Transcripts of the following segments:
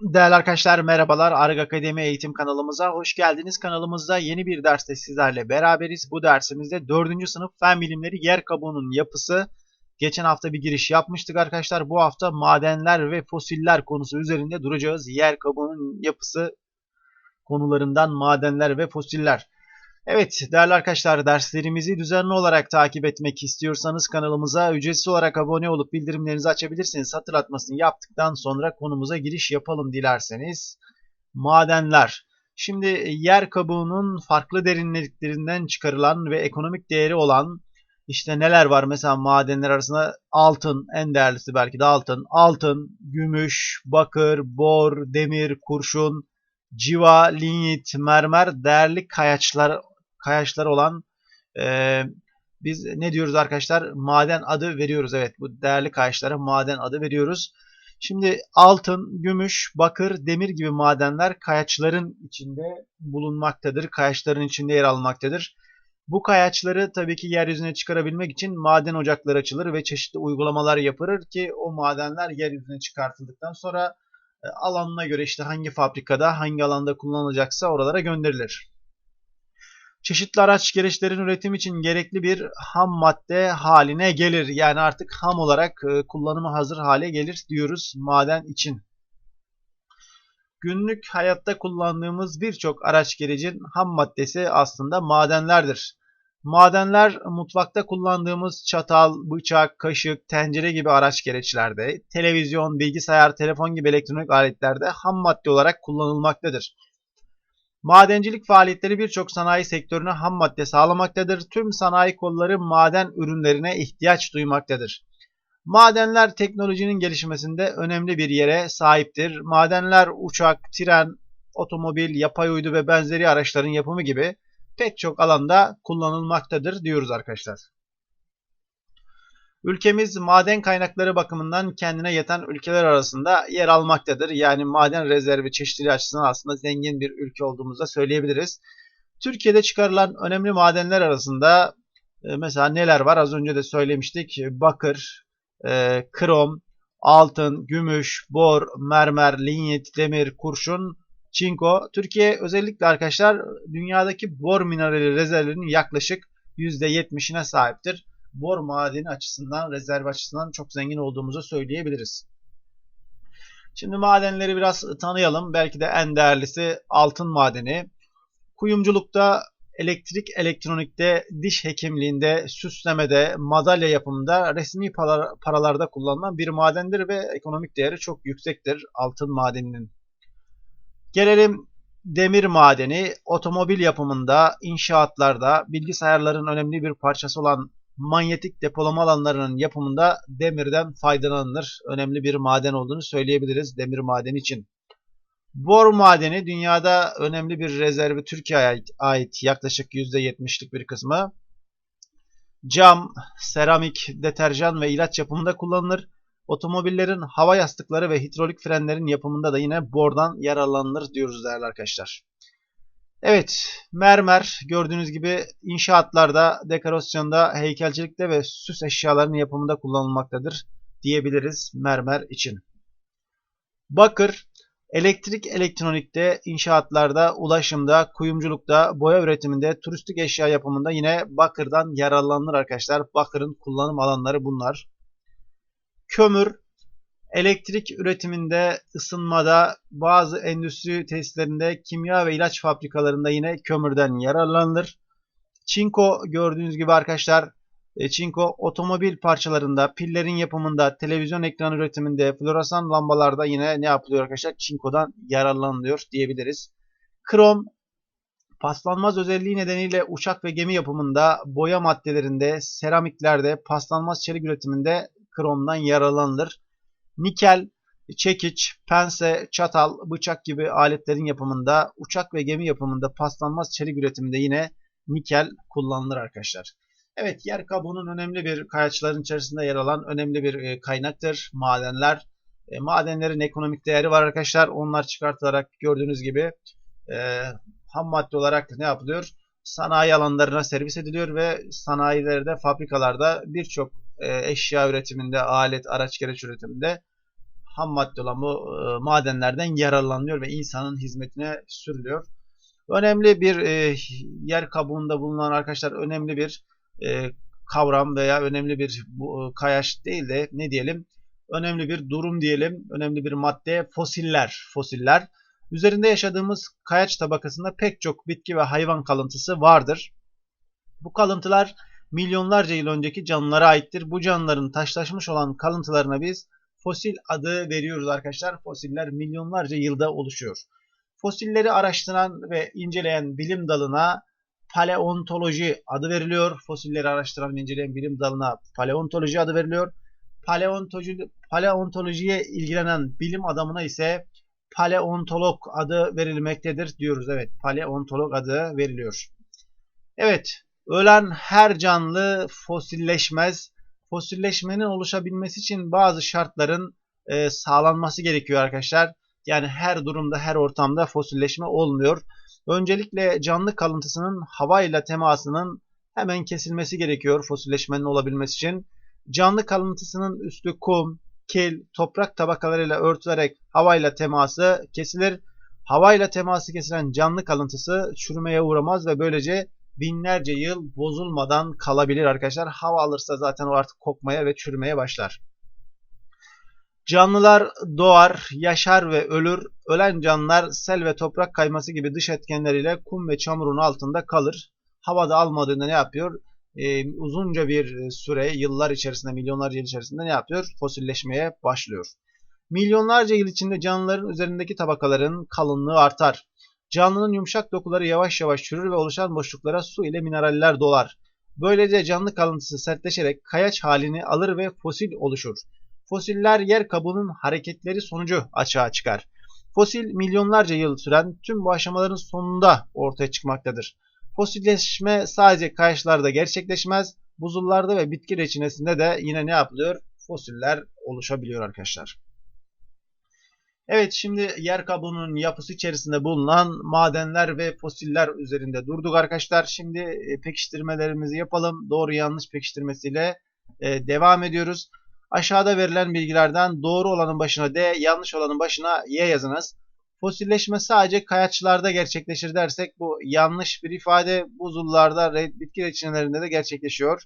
Değerli arkadaşlar merhabalar. Arg Akademi eğitim kanalımıza hoş geldiniz. Kanalımızda yeni bir derste sizlerle beraberiz. Bu dersimizde 4. sınıf fen bilimleri yer kabuğunun yapısı. Geçen hafta bir giriş yapmıştık arkadaşlar. Bu hafta madenler ve fosiller konusu üzerinde duracağız. Yer kabuğunun yapısı konularından madenler ve fosiller. Evet değerli arkadaşlar derslerimizi düzenli olarak takip etmek istiyorsanız kanalımıza ücretsiz olarak abone olup bildirimlerinizi açabilirsiniz. Hatırlatmasını yaptıktan sonra konumuza giriş yapalım dilerseniz. Madenler. Şimdi yer kabuğunun farklı derinliklerinden çıkarılan ve ekonomik değeri olan işte neler var mesela madenler arasında altın en değerlisi belki de altın. Altın, gümüş, bakır, bor, demir, kurşun, civa, linyit, mermer değerli kayaçlar kayaçlar olan e, biz ne diyoruz arkadaşlar? Maden adı veriyoruz. Evet bu değerli kayaçlara maden adı veriyoruz. Şimdi altın, gümüş, bakır, demir gibi madenler kayaçların içinde bulunmaktadır. Kayaçların içinde yer almaktadır. Bu kayaçları tabii ki yeryüzüne çıkarabilmek için maden ocakları açılır ve çeşitli uygulamalar yapılır ki o madenler yeryüzüne çıkartıldıktan sonra alanına göre işte hangi fabrikada hangi alanda kullanılacaksa oralara gönderilir çeşitli araç gereçlerin üretim için gerekli bir ham madde haline gelir. Yani artık ham olarak e, kullanıma hazır hale gelir diyoruz maden için. Günlük hayatta kullandığımız birçok araç gerecin ham maddesi aslında madenlerdir. Madenler mutfakta kullandığımız çatal, bıçak, kaşık, tencere gibi araç gereçlerde, televizyon, bilgisayar, telefon gibi elektronik aletlerde ham madde olarak kullanılmaktadır. Madencilik faaliyetleri birçok sanayi sektörüne ham madde sağlamaktadır. Tüm sanayi kolları maden ürünlerine ihtiyaç duymaktadır. Madenler teknolojinin gelişmesinde önemli bir yere sahiptir. Madenler uçak, tren, otomobil, yapay uydu ve benzeri araçların yapımı gibi pek çok alanda kullanılmaktadır diyoruz arkadaşlar. Ülkemiz maden kaynakları bakımından kendine yeten ülkeler arasında yer almaktadır. Yani maden rezervi çeşitliliği açısından aslında zengin bir ülke olduğumuzu da söyleyebiliriz. Türkiye'de çıkarılan önemli madenler arasında e, mesela neler var? Az önce de söylemiştik. Bakır, e, krom, altın, gümüş, bor, mermer, linyit, demir, kurşun, çinko. Türkiye özellikle arkadaşlar dünyadaki bor minerali rezervlerinin yaklaşık %70'ine sahiptir bor madeni açısından, rezerv açısından çok zengin olduğumuzu söyleyebiliriz. Şimdi madenleri biraz tanıyalım. Belki de en değerlisi altın madeni. Kuyumculukta, elektrik elektronikte, diş hekimliğinde, süslemede, madalya yapımında, resmi paralarda kullanılan bir madendir ve ekonomik değeri çok yüksektir altın madeninin. Gelelim demir madeni, otomobil yapımında, inşaatlarda, bilgisayarların önemli bir parçası olan manyetik depolama alanlarının yapımında demirden faydalanılır. Önemli bir maden olduğunu söyleyebiliriz demir madeni için. Bor madeni dünyada önemli bir rezervi Türkiye'ye ait, yaklaşık %70'lik bir kısmı. Cam, seramik, deterjan ve ilaç yapımında kullanılır. Otomobillerin hava yastıkları ve hidrolik frenlerin yapımında da yine bordan yararlanılır diyoruz değerli arkadaşlar. Evet, mermer gördüğünüz gibi inşaatlarda, dekorasyonda, heykelcilikte ve süs eşyalarının yapımında kullanılmaktadır diyebiliriz mermer için. Bakır, elektrik elektronikte, inşaatlarda, ulaşımda, kuyumculukta, boya üretiminde, turistik eşya yapımında yine bakırdan yararlanılır arkadaşlar. Bakırın kullanım alanları bunlar. Kömür, elektrik üretiminde, ısınmada, bazı endüstri tesislerinde, kimya ve ilaç fabrikalarında yine kömürden yararlanılır. Çinko gördüğünüz gibi arkadaşlar, e, çinko otomobil parçalarında, pillerin yapımında, televizyon ekran üretiminde, floresan lambalarda yine ne yapılıyor arkadaşlar? Çinkodan yararlanılıyor diyebiliriz. Krom paslanmaz özelliği nedeniyle uçak ve gemi yapımında, boya maddelerinde, seramiklerde, paslanmaz çelik üretiminde kromdan yararlanılır nikel, çekiç, pense, çatal, bıçak gibi aletlerin yapımında, uçak ve gemi yapımında paslanmaz çelik üretiminde yine nikel kullanılır arkadaşlar. Evet yer kabuğunun önemli bir kayaçların içerisinde yer alan önemli bir e, kaynaktır. Madenler. E, madenlerin ekonomik değeri var arkadaşlar. Onlar çıkartılarak gördüğünüz gibi e, ham madde olarak ne yapılıyor? Sanayi alanlarına servis ediliyor ve sanayilerde, fabrikalarda birçok e, eşya üretiminde, alet, araç gereç üretiminde ham madde olan bu e, madenlerden yararlanıyor ve insanın hizmetine sürülüyor. Önemli bir e, yer kabuğunda bulunan arkadaşlar önemli bir kavram veya önemli bir bu, kayaç değil de ne diyelim önemli bir durum diyelim önemli bir madde fosiller fosiller üzerinde yaşadığımız kayaç tabakasında pek çok bitki ve hayvan kalıntısı vardır. Bu kalıntılar milyonlarca yıl önceki canlılara aittir. Bu canlıların taşlaşmış olan kalıntılarına biz fosil adı veriyoruz arkadaşlar. Fosiller milyonlarca yılda oluşuyor. Fosilleri araştıran ve inceleyen bilim dalına paleontoloji adı veriliyor. Fosilleri araştıran ve inceleyen bilim dalına paleontoloji adı veriliyor. Paleontoloji, paleontolojiye ilgilenen bilim adamına ise paleontolog adı verilmektedir diyoruz. Evet, paleontolog adı veriliyor. Evet, ölen her canlı fosilleşmez. Fosilleşmenin oluşabilmesi için bazı şartların e, sağlanması gerekiyor arkadaşlar. Yani her durumda, her ortamda fosilleşme olmuyor. Öncelikle canlı kalıntısının havayla temasının hemen kesilmesi gerekiyor fosilleşmenin olabilmesi için. Canlı kalıntısının üstü kum, kil, toprak tabakalarıyla örtülerek havayla teması kesilir. Havayla teması kesilen canlı kalıntısı çürümeye uğramaz ve böylece binlerce yıl bozulmadan kalabilir arkadaşlar. Hava alırsa zaten o artık kokmaya ve çürümeye başlar. Canlılar doğar, yaşar ve ölür. Ölen canlılar sel ve toprak kayması gibi dış etkenleriyle kum ve çamurun altında kalır. Havada almadığında ne yapıyor? Ee, uzunca bir süre, yıllar içerisinde, milyonlarca yıl içerisinde ne yapıyor? Fosilleşmeye başlıyor. Milyonlarca yıl içinde canlıların üzerindeki tabakaların kalınlığı artar. Canlının yumuşak dokuları yavaş yavaş çürür ve oluşan boşluklara su ile mineraller dolar. Böylece canlı kalıntısı sertleşerek kayaç halini alır ve fosil oluşur. Fosiller yer kabuğunun hareketleri sonucu açığa çıkar. Fosil milyonlarca yıl süren tüm bu aşamaların sonunda ortaya çıkmaktadır. Fosilleşme sadece kayaçlarda gerçekleşmez. Buzullarda ve bitki reçinesinde de yine ne yapılıyor? Fosiller oluşabiliyor arkadaşlar. Evet şimdi yer kabuğunun yapısı içerisinde bulunan madenler ve fosiller üzerinde durduk arkadaşlar. Şimdi e, pekiştirmelerimizi yapalım. Doğru yanlış pekiştirmesiyle e, devam ediyoruz. Aşağıda verilen bilgilerden doğru olanın başına D, yanlış olanın başına Y yazınız. Fosilleşme sadece kayaçlarda gerçekleşir dersek bu yanlış bir ifade. Buzullarda, bitki reçinelerinde de gerçekleşiyor.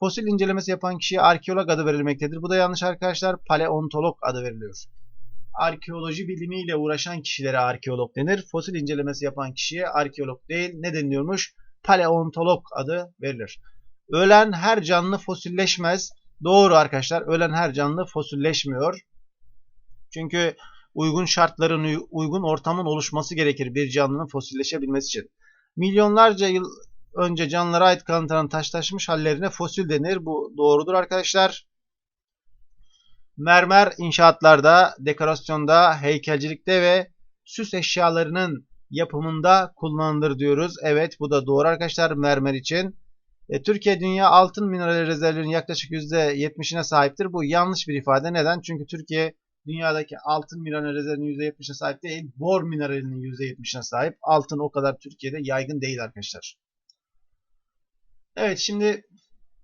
Fosil incelemesi yapan kişiye arkeolog adı verilmektedir. Bu da yanlış arkadaşlar. Paleontolog adı veriliyor. Arkeoloji bilimiyle uğraşan kişilere arkeolog denir. Fosil incelemesi yapan kişiye arkeolog değil. Ne deniliyormuş? Paleontolog adı verilir. Ölen her canlı fosilleşmez. Doğru arkadaşlar. Ölen her canlı fosilleşmiyor. Çünkü uygun şartların, uygun ortamın oluşması gerekir bir canlının fosilleşebilmesi için. Milyonlarca yıl önce canlılara ait kalıntıların taşlaşmış hallerine fosil denir. Bu doğrudur arkadaşlar. Mermer inşaatlarda, dekorasyonda, heykelcilikte ve süs eşyalarının yapımında kullanılır diyoruz. Evet bu da doğru arkadaşlar mermer için. E, Türkiye dünya altın mineral rezervlerinin yaklaşık %70'ine sahiptir. Bu yanlış bir ifade. Neden? Çünkü Türkiye dünyadaki altın mineral rezervinin %70'ine sahip değil. Bor mineralinin %70'ine sahip. Altın o kadar Türkiye'de yaygın değil arkadaşlar. Evet şimdi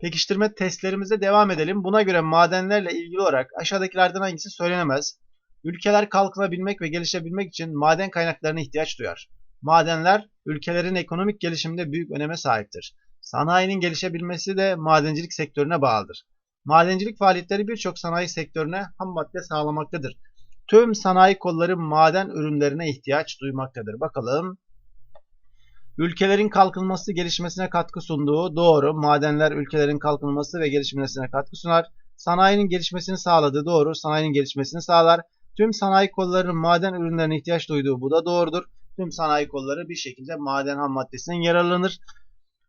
pekiştirme testlerimize devam edelim. Buna göre madenlerle ilgili olarak aşağıdakilerden hangisi söylenemez? Ülkeler kalkınabilmek ve gelişebilmek için maden kaynaklarına ihtiyaç duyar. Madenler ülkelerin ekonomik gelişiminde büyük öneme sahiptir. Sanayinin gelişebilmesi de madencilik sektörüne bağlıdır. Madencilik faaliyetleri birçok sanayi sektörüne ham madde sağlamaktadır. Tüm sanayi kolları maden ürünlerine ihtiyaç duymaktadır. Bakalım. Ülkelerin kalkınması gelişmesine katkı sunduğu doğru. Madenler ülkelerin kalkınması ve gelişmesine katkı sunar. Sanayinin gelişmesini sağladığı doğru. Sanayinin gelişmesini sağlar. Tüm sanayi kollarının maden ürünlerine ihtiyaç duyduğu bu da doğrudur. Tüm sanayi kolları bir şekilde maden ham maddesinden yararlanır.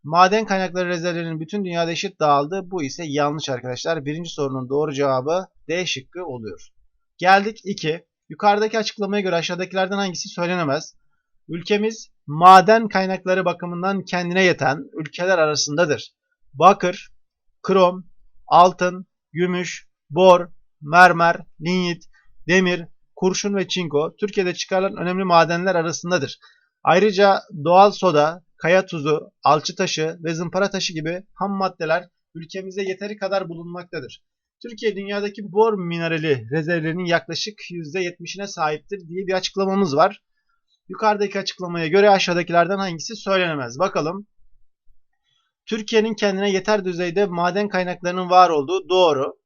Maden kaynakları rezervlerinin bütün dünyada eşit dağıldı. Bu ise yanlış arkadaşlar. Birinci sorunun doğru cevabı D şıkkı oluyor. Geldik 2. Yukarıdaki açıklamaya göre aşağıdakilerden hangisi söylenemez? Ülkemiz maden kaynakları bakımından kendine yeten ülkeler arasındadır. Bakır, krom, altın, gümüş, bor, mermer, linyit, demir, kurşun ve çinko Türkiye'de çıkarılan önemli madenler arasındadır. Ayrıca doğal soda, kaya tuzu, alçı taşı ve zımpara taşı gibi ham maddeler ülkemizde yeteri kadar bulunmaktadır. Türkiye dünyadaki bor minerali rezervlerinin yaklaşık %70'ine sahiptir diye bir açıklamamız var. Yukarıdaki açıklamaya göre aşağıdakilerden hangisi söylenemez? Bakalım. Türkiye'nin kendine yeter düzeyde maden kaynaklarının var olduğu doğru.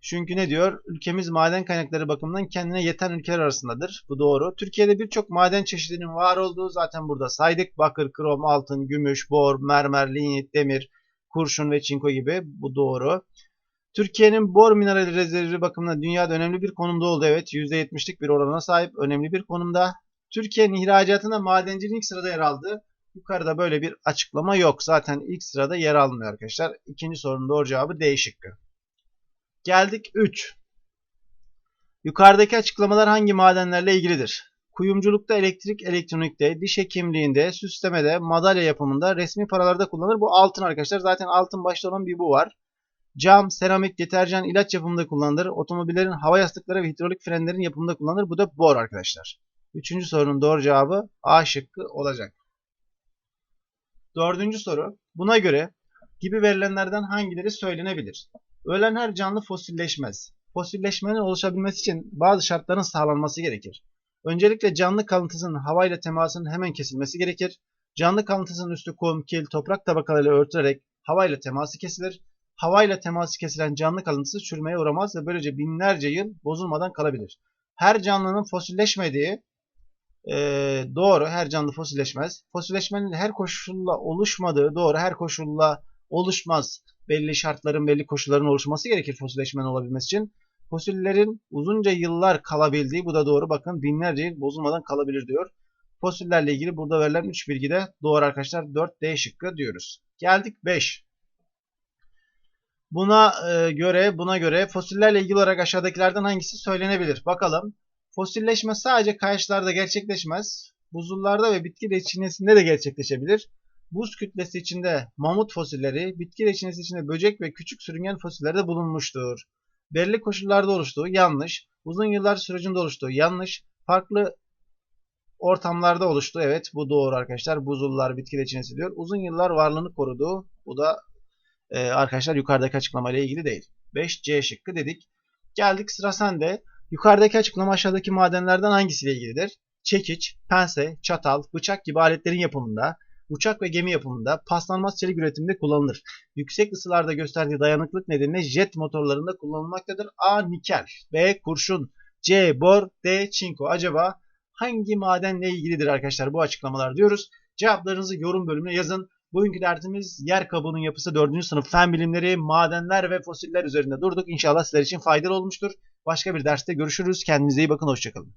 Çünkü ne diyor? Ülkemiz maden kaynakları bakımından kendine yeten ülkeler arasındadır. Bu doğru. Türkiye'de birçok maden çeşidinin var olduğu zaten burada saydık. Bakır, krom, altın, gümüş, bor, mermer, lignit, demir, kurşun ve çinko gibi. Bu doğru. Türkiye'nin bor minerali rezervi bakımından dünyada önemli bir konumda oldu. Evet %70'lik bir orana sahip önemli bir konumda. Türkiye'nin ihracatında madenciliğin ilk sırada yer aldı. Yukarıda böyle bir açıklama yok. Zaten ilk sırada yer almıyor arkadaşlar. İkinci sorunun doğru cevabı D şıkkı. Geldik 3. Yukarıdaki açıklamalar hangi madenlerle ilgilidir? Kuyumculukta, elektrik, elektronikte, diş hekimliğinde, süslemede, madalya yapımında, resmi paralarda kullanılır. Bu altın arkadaşlar. Zaten altın başta olan bir bu var. Cam, seramik, deterjan, ilaç yapımında kullanılır. Otomobillerin hava yastıkları ve hidrolik frenlerin yapımında kullanılır. Bu da bor arkadaşlar. Üçüncü sorunun doğru cevabı A şıkkı olacak. Dördüncü soru. Buna göre gibi verilenlerden hangileri söylenebilir? Ölen her canlı fosilleşmez. Fosilleşmenin oluşabilmesi için bazı şartların sağlanması gerekir. Öncelikle canlı kalıntısının havayla temasının hemen kesilmesi gerekir. Canlı kalıntısının üstü kum, kil, toprak tabakalarıyla örtülerek havayla teması kesilir. Havayla teması kesilen canlı kalıntısı çürümeye uğramaz ve böylece binlerce yıl bozulmadan kalabilir. Her canlının fosilleşmediği e, doğru. Her canlı fosilleşmez. Fosilleşmenin her koşulla oluşmadığı doğru. Her koşulla oluşmaz. Belli şartların, belli koşulların oluşması gerekir fosilleşmenin olabilmesi için. Fosillerin uzunca yıllar kalabildiği bu da doğru. Bakın binlerce yıl bozulmadan kalabilir diyor. Fosillerle ilgili burada verilen 3 bilgi de doğru arkadaşlar. 4D şıkkı diyoruz. Geldik 5. Buna e, göre buna göre fosillerle ilgili olarak aşağıdakilerden hangisi söylenebilir? Bakalım. Fosilleşme sadece kayaçlarda gerçekleşmez. Buzullarda ve bitki reçinesinde de gerçekleşebilir. Buz kütlesi içinde mamut fosilleri, bitki reçinesi içinde böcek ve küçük sürüngen fosilleri de bulunmuştur. Belirli koşullarda oluştuğu yanlış. Uzun yıllar sürecinde oluştuğu yanlış. Farklı ortamlarda oluştu. Evet bu doğru arkadaşlar. Buzullar, bitki reçinesi diyor. Uzun yıllar varlığını korudu. Bu da e, arkadaşlar yukarıdaki açıklamayla ilgili değil. 5C şıkkı dedik. Geldik sıra sende. Yukarıdaki açıklama aşağıdaki madenlerden hangisiyle ilgilidir? Çekiç, pense, çatal, bıçak gibi aletlerin yapımında, uçak ve gemi yapımında, paslanmaz çelik üretiminde kullanılır. Yüksek ısılarda gösterdiği dayanıklık nedeniyle jet motorlarında kullanılmaktadır. A. Nikel, B. Kurşun, C. Bor, D. Çinko. Acaba hangi madenle ilgilidir arkadaşlar bu açıklamalar diyoruz. Cevaplarınızı yorum bölümüne yazın. Bugünkü dersimiz yer kabuğunun yapısı 4. sınıf fen bilimleri, madenler ve fosiller üzerinde durduk. İnşallah sizler için faydalı olmuştur. Başka bir derste görüşürüz. Kendinize iyi bakın. Hoşçakalın.